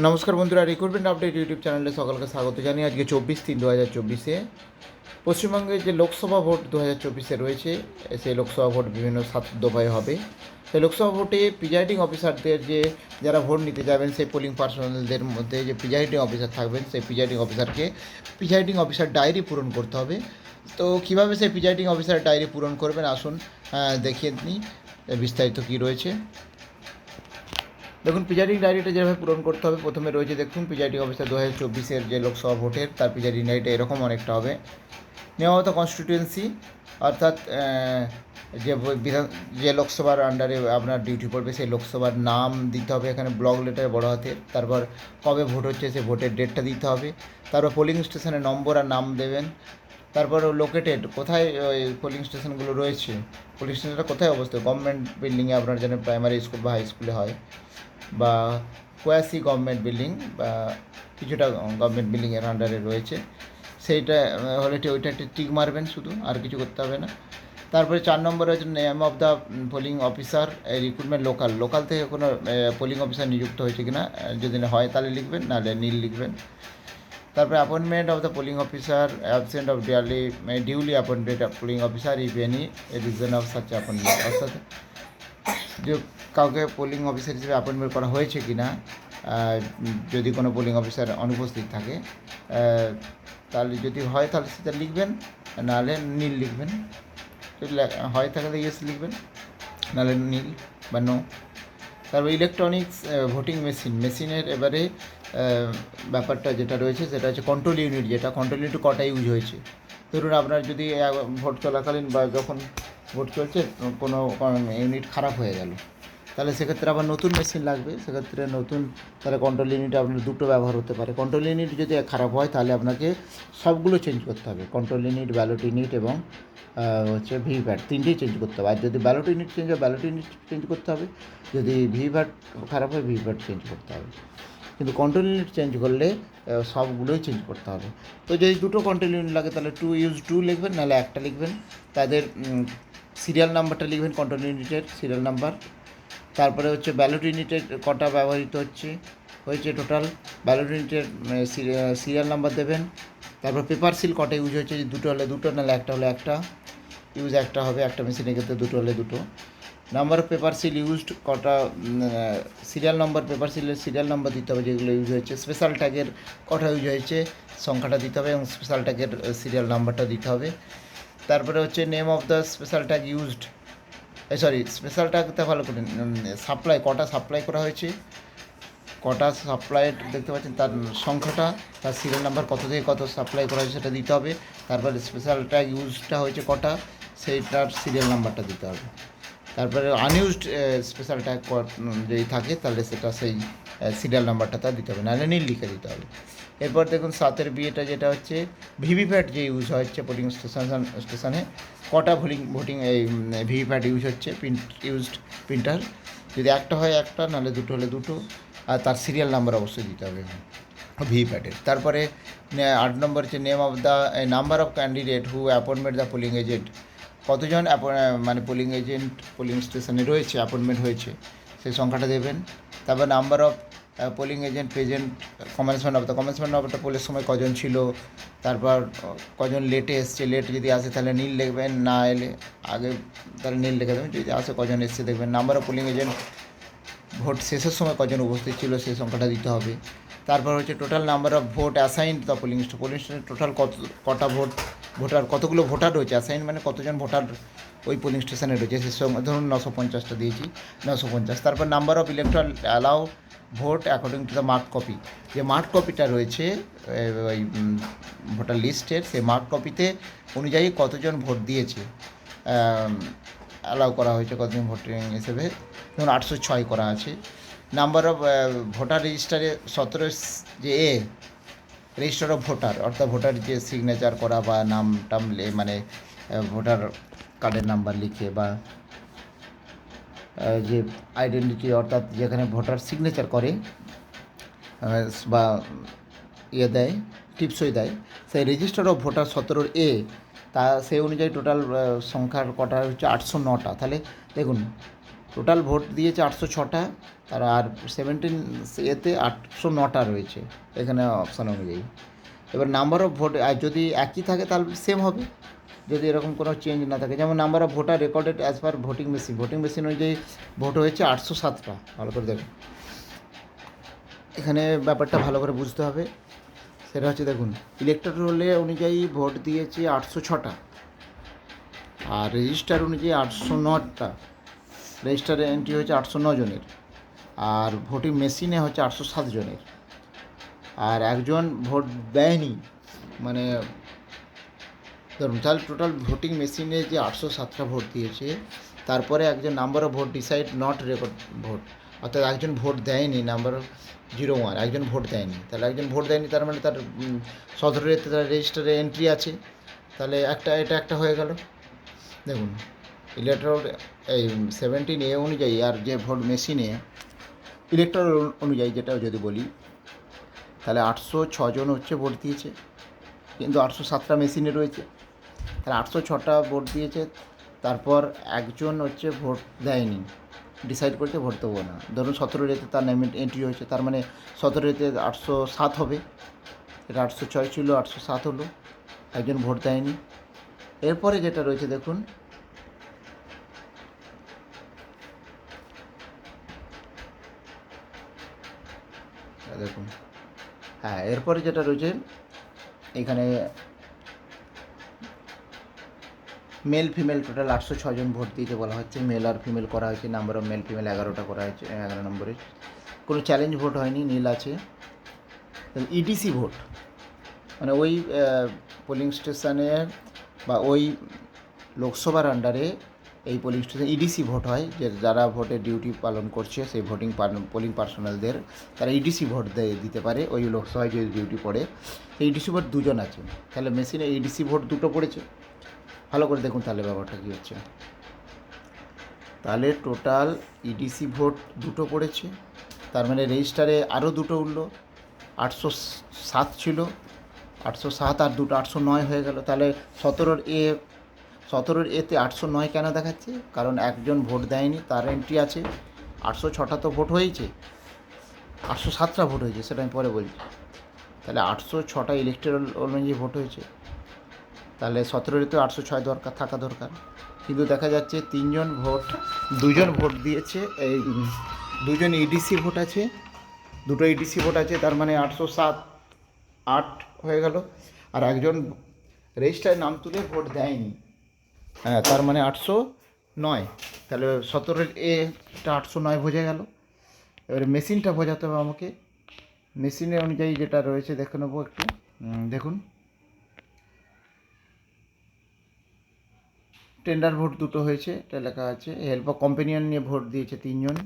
নমস্কার বন্ধুরা, recruitment update YouTube চ্যানেলে সকলকে স্বাগত জানিয়ে আজকে চব্বিশ তিন দু হাজার চব্বিশে। পশ্চিমবঙ্গে যে লোকসভা ভোট দু হাজার চব্বিশে রয়েছে, সেই লোকসভা ভোট বিভিন্ন সাত দফায় হবে। সেই লোকসভা ভোটে প্রিজাইডিং অফিসারদের যে, যারা ভোট নিতে যাবেন, সেই পোলিং পার্সোনালদের মধ্যে যে প্রিজাইডিং অফিসার থাকবেন, সেই প্রিজাইডিং অফিসারকে প্রিজাইডিং অফিসার ডায়েরি পূরণ করতে হবে। তো কীভাবে সেই প্রিজাইডিং অফিসার ডায়েরি পূরণ করবেন? আসুন দেখিয়ে নিই বিস্তারিত কী রয়েছে। দেখুন প্রিজাইডিং ডায়েরিটা যেভাবে পূরণ করতে হবে, প্রথমে রয়েছে, দেখুন প্রিজাইডিং অফিসার দু হাজার চব্বিশের যে লোকসভা ভোটের, তার প্রিজাইডিং ডায়েরিটা এরকম অনেকটা হবে। নিয়মিত কনস্টিটিউয়েন্সি অর্থাৎ যে বিধান, যে লোকসভার আন্ডারে আপনার ডিউটি পড়বে, সেই লোকসভার নাম দিতে হবে এখানে ব্লক লেটার বড় হাতের। তারপর কবে ভোট হচ্ছে সেই ভোটের ডেটটা দিতে হবে। তারপর পোলিং স্টেশনের নম্বর আর নাম দেবেন। তারপর লোকেটেড কোথায়, ওই পোলিং স্টেশনগুলো রয়েছে? পোলিং স্টেশনটা কোথায় অবস্থিত? গভর্নমেন্ট বিল্ডিংয়ে আপনার যেন প্রাইমারি স্কুল বা হাই স্কুলে হয়, বা কোয়াসি গভর্নমেন্ট বিল্ডিং বা কিছুটা গভর্নমেন্ট বিল্ডিংয়ের আন্ডারে রয়েছে। সেইটা হলে ওইটা একটি টিক মারবেন শুধু, আর কিছু করতে হবে না। তারপরে চার নম্বরে হচ্ছে name of the polling officer recruitment local local থেকে কোনো পোলিং অফিসার নিযুক্ত হয়েছে কিনা, যদি না হয় তাহলে লিখবেন, নাহলে নীল লিখবেন। তারপরে appointment of the polling officer absent of dearly duly appointed polling officer if any reason of such appointment অর্থাৎ যে কাউকে পোলিং অফিসার হিসেবে অ্যাপয়েন্টমেন্ট করা হয়েছে কি না যদি কোনো পোলিং অফিসার অনুপস্থিত থাকে তাহলে যদি হয় তাহলে সেটা লিখবেন, নাহলে নীল লিখবেন। যদি হয় তাহলে ইয়েস লিখবেন, নাহলে নীল বা নো তারপর ইলেকট্রনিক্স ভোটিং মেশিন মেশিনের এবারে ব্যাপারটা যেটা রয়েছে, সেটা হচ্ছে কন্ট্রোল ইউনিট যেটা কন্ট্রোল ইউনিট কটা ইউজ হয়েছে। ধরুন আপনার যদি ভোট চলাকালীন বা যখন ভোট চলছে কোনো ইউনিট খারাপ হয়ে গেল। তাহলে সেক্ষেত্রে আবার নতুন মেশিন লাগবে। সেক্ষেত্রে নতুন, তাহলে কন্ট্রোল ইউনিট আপনার দুটো ব্যবহার হতে পারে। কন্ট্রোল ইউনিট যদি খারাপ হয়, তাহলে আপনাকে সবগুলো চেঞ্জ করতে হবে। কন্ট্রোল ইউনিট ব্যালট ইউনিট এবং হচ্ছে ভিভিপ্যাট তিনটেই চেঞ্জ করতে হবে। আর যদি ব্যালট ইউনিট চেঞ্জ হয় ব্যালট ইউনিট চেঞ্জ করতে হবে। যদি ভিভিপ্যাট খারাপ হয় ভিভিপ্যাট চেঞ্জ করতে হবে। কিন্তু কন্ট্রোল ইউনিট চেঞ্জ করলে সবগুলোই চেঞ্জ করতে হবে। তো যদি দুটো কন্ট্রোল ইউনিট লাগে, তাহলে টু ইউজ টু লিখবেন, নাহলে একটা লিখবেন। তাদের সিরিয়াল নাম্বারটা লিখবেন কন্ট্রোল ইউনিটের সিরিয়াল নাম্বার তারপরে হচ্ছে ব্যালট ইউনিটের কটা ব্যবহৃত হচ্ছে, হয়েছে টোটাল ব্যালট ইউনিটের সিরিয়াল নাম্বার দেবেন। তারপর পেপার সিল কটা ইউজ হয়েছে দুটো হলে দুটো, নাহলে একটা হলে একটা। ইউজ একটা হবে, একটা মেশিনের ক্ষেত্রে দুটো হলে দুটো। Number of paper seal used কটা সিরিয়াল নম্বর পেপার সিলের সিরিয়াল নম্বর দিতে হবে যেগুলো ইউজ হয়েছে। স্পেশাল ট্যাগের কটা ইউজ হয়েছে, সংখ্যাটা দিতে হবে এবং স্পেশাল ট্যাগের সিরিয়াল নাম্বারটা দিতে হবে। তারপরে হচ্ছে name of the special tag used sorry special ট্যাগটা ভালো করে সাপ্লাই কটা সাপ্লাই করা হয়েছে। কটা সাপ্লাই দেখতে পাচ্ছেন, তার সংখ্যাটা, তার সিরিয়াল নাম্বার কত থেকে কত সাপ্লাই করা হয়েছে সেটা দিতে হবে। তারপরে স্পেশাল ট্যাগ ইউজটা হয়েছে কটা সেইটার সিরিয়াল নাম্বারটা দিতে হবে। তারপরে আনইউজড স্পেশাল ট্যাগ যদি থাকে, তাহলে সেটা সেই সিরিয়াল নাম্বারটা তার দিতে হবে। নাহলে নীল লিখে দিতে হবে। এরপর দেখুন, সাতের বিয়েটা যেটা হচ্ছে, ভিভিপ্যাট যে ইউজ হচ্ছে পোলিং স্টেশন স্টেশনে কটা ভোলিং ভোটিং এই ভিভিপ্যাট ইউজ হচ্ছে প্রিন্ট ইউজড প্রিন্টার যদি একটা হয় একটা, নাহলে দুটো হলে দুটো, আর তার সিরিয়াল নাম্বার অবশ্যই দিতে হবে ভিভিপ্যাটের। তারপরে আট নম্বর হচ্ছে name of the number of candidate who appointment the polling agent কতজন মানে পোলিং এজেন্ট পোলিং স্টেশনে রয়েছে অ্যাপয়েন্টমেন্ট হয়েছে, সেই সংখ্যাটা দেবেন। তারপর number of polling agent present commencement of the commencement of the পোলের সময় কজন ছিল, তারপর কজন লেটে এসছে লেট যদি আসে তাহলে নীল লিখবেন না এলে আগে তাহলে নীল লিখে দেবেন, যদি আসে কজন এসছে দেখবেন। Number of polling agent vote শেষের সময় কজন উপস্থিত ছিল, সেই সংখ্যাটা দিতে হবে। তারপর হচ্ছে total number of vote assign the polling station polling স্টেশনে টোটাল কত কটা ভোট ভোটার, কতগুলো ভোটার রয়েছে? অ্যাসাইন মানে কতজন ভোটার ওই পোলিং স্টেশনে রয়েছে? সে ধরুন নশো পঞ্চাশটা দিয়েছি, নশো পঞ্চাশ। তারপর number of electoral allow vote according to the mark copy যে মার্ক কপিটা রয়েছে ওই ভোটার লিস্টের, সেই মার্ক কপিতে অনুযায়ী কতজন ভোট দিয়েছে অ্যালাউ করা হয়েছে কতজন ভোটিং হিসেবে? ধরুন আটশো ছয় করা আছে। নাম্বার অফ ভোটার রেজিস্টারে সতেরো, যে এ রেজিস্টার অফ ভোটার অর্থাৎ ভোটার যে সিগনেচার করা বা নাম টাম মানে ভোটার কার্ডের নাম্বার লিখে বা যে আইডেন্টিটি অর্থাৎ যেখানে ভোটার সিগনেচার করে বা ইয়ে দেয়, টিপসই দেয়, সেই রেজিস্টার অফ ভোটার সতেরোর এ তা, সেই অনুযায়ী টোটাল সংখ্যার কটা হচ্ছে আটশো নটা। তাহলে দেখুন টোটাল ভোট দিয়েছে আটশো ছটা আর আর সেভেন্টিন এতে আটশো নটা রয়েছে, এখানে অপশান অনুযায়ী। এবার নাম্বার অফ ভোট আর যদি একই থাকে তাহলে সেম হবে, যদি এরকম কোনো চেঞ্জ না থাকে। যেমন number of voter recorded as per voting machine voting machine অনুযায়ী ভোট হয়েছে আটশো সাতটা, ভালো করে দেখুন। এখানে ব্যাপারটা ভালো করে বুঝতে হবে। সেটা হচ্ছে দেখুন ইলেকট্রাল রোলে অনুযায়ী ভোট দিয়েছে আটশো ছটা, আর রেজিস্টার অনুযায়ী আটশো নটা। রেজিস্টারে এন্ট্রি হয়েছে আটশো জনের, আর ভোটিং মেশিনে হচ্ছে আটশো সাত জনের। আর একজন ভোট দেয়নি মানে ধরুন, তাহলে টোটাল ভোটিং মেশিনে যে আটশো সাতটা ভোট দিয়েছে, তারপরে একজন number of vote decide not record vote অর্থাৎ একজন ভোট দেয়নি নাম্বার জিরো ওয়ান একজন ভোট দেয়নি। তাহলে একজন ভোট দেয়নি, তার মানে তার সতেরোতে তার রেজিস্টারে এন্ট্রি আছে। তাহলে একটা, এটা একটা হয়ে গেল। দেখুন ইলেকট্রল এই সেভেন্টিন এ অনুযায়ী আর যে ভোট মেশিনে ইলেকট্রল অনুযায়ী যেটা যদি বলি, তাহলে আটশো ছজন হচ্ছে ভোট দিয়েছে, কিন্তু আটশো সাতটা মেশিনে রয়েছে। তাহলে আটশো ছটা ভোট দিয়েছে, তারপর একজন হচ্ছে ভোট দেয়নি ডিসাইড করছে ভোট দেবো না। ধরুন সতেরো রেতে তার নাম এন্ট্রি হয়েছে, তার মানে সতেরো রেতে আটশো সাত হবে, এটা আটশো ছয় ছিল, আটশো সাত হলো, একজন ভোট দেয়নি। এরপরে যেটা রয়েছে দেখুন এই দেখুন। হ্যাঁ এরপরে যেটা রয়েছে, এখানে মেল ফিমেল টোটাল আটশো ছজন ভোট দিতে বলা হচ্ছে। মেল আর ফিমেল করা হয়েছে নাম্বার অফ মেল ফিমেল এগারোটা করা হয়েছে, এগারো নম্বরে। কোনো চ্যালেঞ্জ ভোট হয়নি, নীল আছে। ইডিসি ভোট মানে ওই পোলিং স্টেশনে বা ওই লোকসভার আন্ডারে এই পোলিং স্টেশন ইডিসি ভোট হয়, যে যারা ভোটের ডিউটি পালন করছে, সেই ভোটিং পোলিং পার্সোনালদের তারা ইডিসি ভোট দেয় দিতে পারে, ওই লোকসভায় যে ডিউটি পড়ে। সেই ইডিসি ভোট দুজন আছে। তাহলে মেশিনে ইডিসি ভোট দুটো পড়েছে ভালো করে দেখুন তাহলে ব্যাপারটা কী হচ্ছে। তাহলে টোটাল ইডিসি ভোট দুটো পড়েছে তার মানে রেজিস্টারে আরও দুটো উঠল। আটশো সাত ছিল। আটশো সাত আর দুটো, আটশো নয় হয়ে গেল। তাহলে সতেরোর এ সতেরোর এতে আটশো নয় কেন দেখাচ্ছে? কারণ একজন ভোট দেয়নি, তার এন্ট্রি আছে। আটশো ছটা তো ভোট হয়েছে। আটশো সাতটা ভোট হয়েছে, সেটা আমি পরে বলছি। তাহলে আটশো ছটা ইলেকট্রাল অনুযায়ী ভোট হয়েছে। তাহলে সতেরোর এতে আটশো ছয় দরকার, থাকা দরকার। কিন্তু দেখা যাচ্ছে তিনজন ভোট, দুজন ভোট দিয়েছে, এই দুজন ইডিসি ভোট আছে। দুটো ইডিসি ভোট আছে, তার মানে আটশো সাত, আট হয়ে গেল। আর একজন রেজিস্টার নাম তুলে ভোট দেয়নি। হ্যাঁ তার মানে আটশো নয়। তাহলে সতেরোর এটা আটশো নয় বোঝা গেল। এবারে মেশিনটা বোঝাতে হবে আমাকে। মেশিনের অনুযায়ী যেটা রয়েছে দেখে নেব একটু। দেখুন। টেন্ডার ভোট দুটো হয়েছে, এটা লেখা আছে। হেল্প কম্পেনিয়ন নিয়ে ভোট দিয়েছে তিনজন।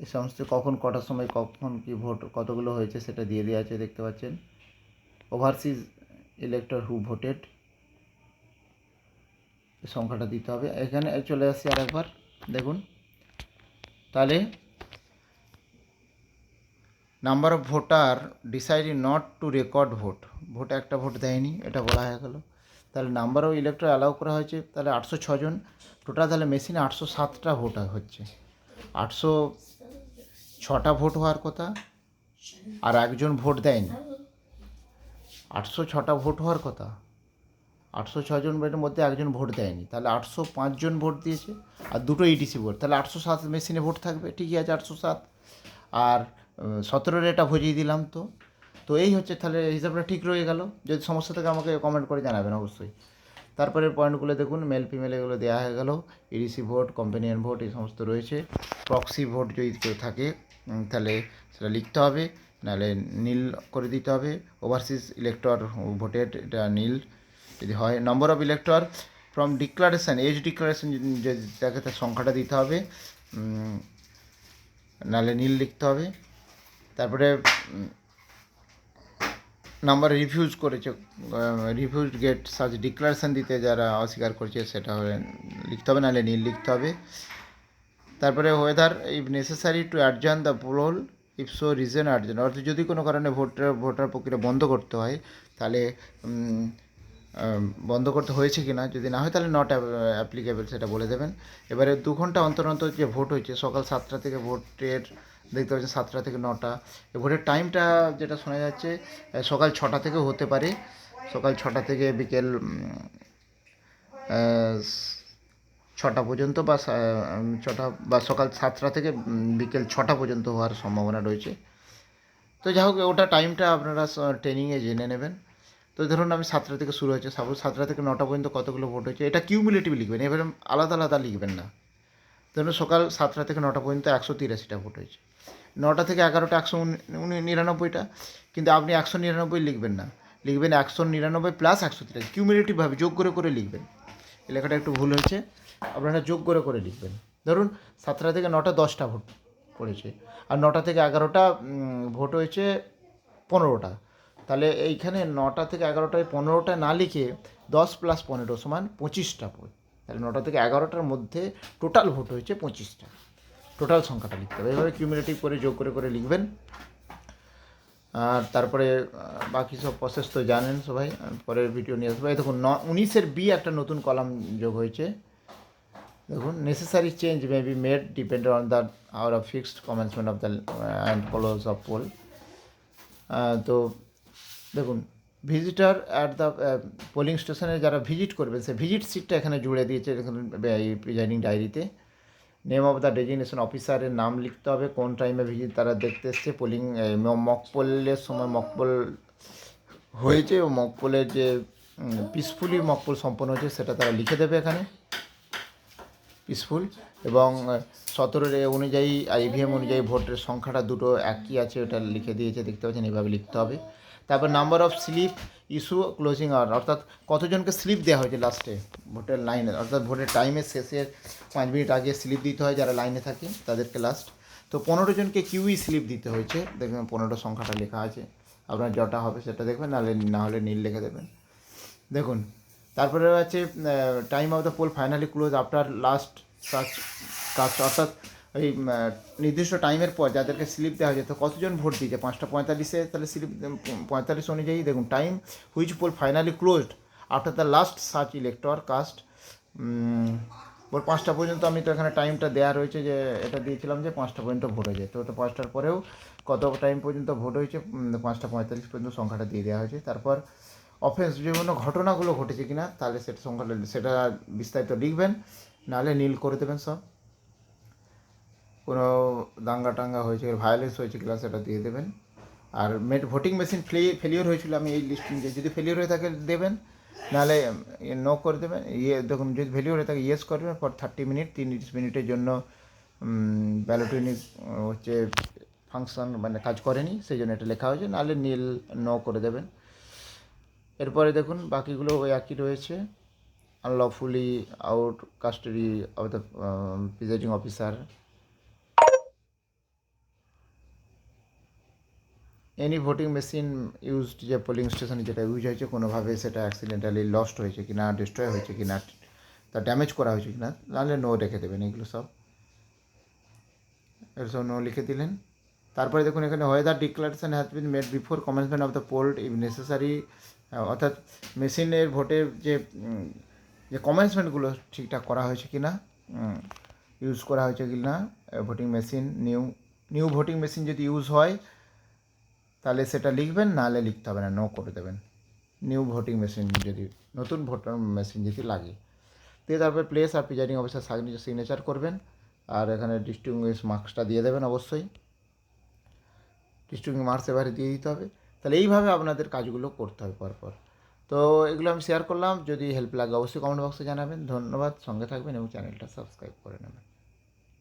এ সমস্ত কখন, কটার সময়, কখন কি ভোট, কতগুলো হয়েছে সেটা দিয়ে দেওয়া আছে, দেখতে পাচ্ছেন। Overseas elector who voted. সংখ্যাটা দিতে হবে। এখানে চলে আসছি আর একবার দেখুন। তাহলে number of voter decide not to record vote vote একটা ভোট দেয়নি, এটা বলা হয়ে গেল। তাহলে নাম্বার অফ ইলেক্টর অ্যালাউ করা হয়েছে, তাহলে আটশো ছজন টোটাল তাহলে মেশিনে আটশো সাতটা ভোট হচ্ছে। আটশো ছটা ভোট হওয়ার কথা, আর একজন ভোট দেয়নি। আটশো ছটা ভোট হওয়ার কথা। আটশো ছজন ভোটের মধ্যে একজন ভোট দেয়নি। তাহলে আটশো পাঁচজন ভোট দিয়েছে আর দুটো ইডিসি ভোট। তাহলে আটশো সাত মেশিনে ভোট থাকবে, ঠিকই আছে আটশো সাত। আর সতেরোর এটা ভজিয়ে দিলাম তো। তো এই হচ্ছে, তাহলে হিসাবটা ঠিক রয়ে গেল। যদি সমস্যা থাকে আমাকে কমেন্ট করে জানাবেন অবশ্যই। তারপরে পয়েন্টগুলো দেখুন মেল ফিমেল এগুলো দেওয়া হয়ে গেল। ইডিসি ভোট কম্পেনিয়ান ভোট, এই সমস্ত রয়েছে। প্রক্সি ভোট যদি কেউ থাকে তাহলে সেটা লিখতে হবে। নাহলে নীল করে দিতে হবে। ওভারসিজ ইলেক্টর ভোটের এটা নীল। যদি হয় number of elector from declaration as declaration যদি থাকে তার সংখ্যাটা দিতে হবে নাহলে নীল লিখতে হবে। তারপরে নাম্বার রিফিউজ করেছে রিফিউজ গেট সার্চ ডিক্লারেশন দিতে যারা অস্বীকার করছে, সেটা হলে লিখতে হবে, নাহলে নীল লিখতে হবে। তারপরে whether if necessary to adjourn the poll if so reason adjourn অর্থাৎ যদি কোনো কারণে ভোটার ভোটার প্রক্রিয়া বন্ধ করতে হয়, তাহলে বন্ধ করতে হয়েছে কি না যদি না হয় তাহলে নট অ্যাপ্লিকেবল সেটা বলে দেবেন। এবারে দু ঘণ্টা অন্তর অন্তর যে ভোট হয়েছে, সকাল সাতটা থেকে ভোটের, দেখতে পাচ্ছেন সাতটা থেকে নটা ভোটের টাইমটা যেটা শোনা যাচ্ছে সকাল ছটা থেকেও হতে পারে। সকাল ছটা থেকে বিকেল ছটা পর্যন্ত বা ছটা বা সকাল সাতটা থেকে বিকেল ছটা পর্যন্ত হওয়ার সম্ভাবনা রয়েছে। তো যাই হোক, ওটা টাইমটা আপনারা ট্রেনিংয়ে জেনে নেবেন। তো ধরুন আমি সাতটা থেকে শুরু হয়েছে সাপোজ সাতটা থেকে নটা পর্যন্ত কতগুলো ভোট হয়েছে, এটা কিউমুলেটিভ লিখবেন, এবারে আলাদা আলাদা লিখবেন না। ধরুন সকাল সাতটা থেকে নটা পর্যন্ত একশো তিরাশিটা ভোট হয়েছে। নটা থেকে এগারোটা একশো নিরানব্বইটা, কিন্তু আপনি একশো নিরানব্বই লিখবেন না। লিখবেন একশো নিরানব্বই প্লাস একশো তিরাশি কিউমুলেটিভভাবে যোগ করে করে লিখবেন। এই লেখাটা একটু ভুল হয়েছে, আপনারা যোগ করে করে লিখবেন। ধরুন সাতটা থেকে নটা দশটা ভোট পড়েছে, আর নটা থেকে এগারোটা ভোট হয়েছে পনেরোটা। তাহলে এইখানে নটা থেকে এগারোটায় পনেরোটা না লিখে দশ প্লাস পনেরো সমান পঁচিশটা ভোট তাহলে নটা থেকে এগারোটার মধ্যে টোটাল ভোট হয়েছে পঁচিশটা। টোটাল সংখ্যাটা লিখতে হবে। এভাবে কিউমুলেটিভ করে, যোগ করে করে লিখবেন। আর তারপরে বাকি সব প্রসেস তো জানেন সবাই। পরের ভিডিও নিয়ে আসব। দেখুন, ন, উনিশের বি একটা নতুন কলাম যোগ হয়েছে। দেখুন necessary change may be made depend on the hour of fixed commencement of the and follows of poll তো দেখুন ভিজিটার অ্যাট দ্য পোলিং স্টেশনে যারা ভিজিট করবেন সে ভিজিট সিটটা এখানে জুড়ে দিয়েছে প্রিজাইডিং ডায়েরিতে নেম অফ দ্য ডেজিগনেশন অফিসারের নাম লিখতে হবে, কোন টাইমে ভিজিট তারা দেখতে এসছে পোলিং মক পোলের সময় মকপোল হয়েছে, ও মকপোলের যে পিসফুলি মকপোল সম্পন্ন হয়েছে, সেটা তারা লিখে দেবে এখানে। পিসফুল এবং সতেরোর অনুযায়ী আইভিএম অনুযায়ী ভোটের সংখ্যাটা দুটো একই আছে, ওটা লিখে দিয়েছে, দেখতে পাচ্ছেন, এইভাবে লিখতে হবে। তারপর number of slip issue closing hour অর্থাৎ কতজনকে স্লিপ দেওয়া হয়েছে লাস্টে ভোটের লাইনে অর্থাৎ ভোটের টাইমের শেষের পাঁচ মিনিট আগে স্লিপ দিতে হয় যারা লাইনে থাকে, তাদেরকে লাস্ট তো পনেরো জনকে কিউই স্লিপ দিতে হয়েছে। দেখবেন পনেরো সংখ্যাটা লেখা আছে। আপনার যটা হবে সেটা দেখবেন, নাহলে না হলে নীল লিখে দেবেন। দেখুন, তারপরে আছে time of the poll finally close after last cast অর্থাৎ ওই নির্দিষ্ট টাইমের পর যাদেরকে স্লিপ দেওয়া হয়েছে, তো কতজন ভোট দিয়েছে পাঁচটা পঁয়তাল্লিশে তাহলে স্লিপ পঁয়তাল্লিশ অনুযায়ী, দেখুন time which poll finally closed after the last search elector cast ভোর পাঁচটা পর্যন্ত আমি তো এখানে টাইমটা দেওয়া রয়েছে যে, এটা দিয়েছিলাম যে পাঁচটা পর্যন্ত ভোট হয়েছে তো ওটা পাঁচটার পরেও কত টাইম পর্যন্ত ভোট হয়েছে পাঁচটা পঁয়তাল্লিশ পর্যন্ত সংখ্যাটা দিয়ে দেওয়া হয়েছে। তারপর অফেন্স বিভিন্ন ঘটনাগুলো ঘটেছে কিনা, তাহলে সেটা সংখ্যাটা, সেটা বিস্তারিত লিখবেন, নাহলে নীল করে দেবেন সব। কোনো দাঙ্গা টাঙ্গা হয়েছে ভায়োলেন্স হয়েছে কিনা সেটা দিয়ে দেবেন। আর মেট ভোটিং মেশিন ফেলি ফেলিওর হয়েছিল, আমি এই লিস্ট যদি ফেলিওর হয়ে থাকে দেবেন, নাহলে নো করে দেবেন। ইয়ে দেখুন, যদি ফেলিওর হয়ে থাকে ইয়েস করবেন ফর থার্টি মিনিট তিরিশ মিনিটের জন্য ব্যালট ইউনিট হচ্ছে ফাংশন মানে কাজ করেনি, সেই জন্য এটা লেখা হয়েছে, নাহলে নীল নো করে দেবেন। এরপরে দেখুন, বাকিগুলো ওই একই রয়েছে। Unlawfully out custody of the presiding officer any voting machine used যে পোলিং স্টেশনে যেটা ইউজ হয়েছে, কোনোভাবে সেটা অ্যাক্সিডেন্টালি লস্ট হয়েছে কি না ডিস্ট্রয় হয়েছে কি না তা ড্যামেজ করা হয়েছে কি না নাহলে নো রেখে দেবেন এগুলো সব। এর সব নো লিখে দিলেন। তারপরে দেখুন এখানে whether declaration has been made before commencement of the polled if necessary অর্থাৎ মেশিনের ভোটের যে যে কমেন্সমেন্টগুলো ঠিকঠাক করা হয়েছে কি না ইউজ করা হয়েছে কি না voting machine new new voting machine যদি ইউজ হয় তাহলে সেটা লিখবেন, নাহলে লিখতে হবে না নো করে দেবেন। নিউ ভোটিং মেশিন যদি, নতুন ভোটার মেশিন যদি লাগে। দিয়ে তারপরে প্লেস আর প্রিজাইডিং অফিসার সিগনেচার করবেন, আর এখানে ডিস্টিংগুইশ মার্কসটা দিয়ে দেবেন অবশ্যই। ডিস্ট্রিক্ট মার্কস এবারে দিয়ে দিতে হবে। তাহলে এইভাবে আপনাদের কাজগুলো করতে হবে পরপর। তো এগুলো আমি শেয়ার করলাম। যদি হেল্প লাগে অবশ্যই কমেন্ট বক্সে জানাবেন। ধন্যবাদ। সঙ্গে থাকবেন এবং চ্যানেলটা সাবস্ক্রাইব করে নেবেন।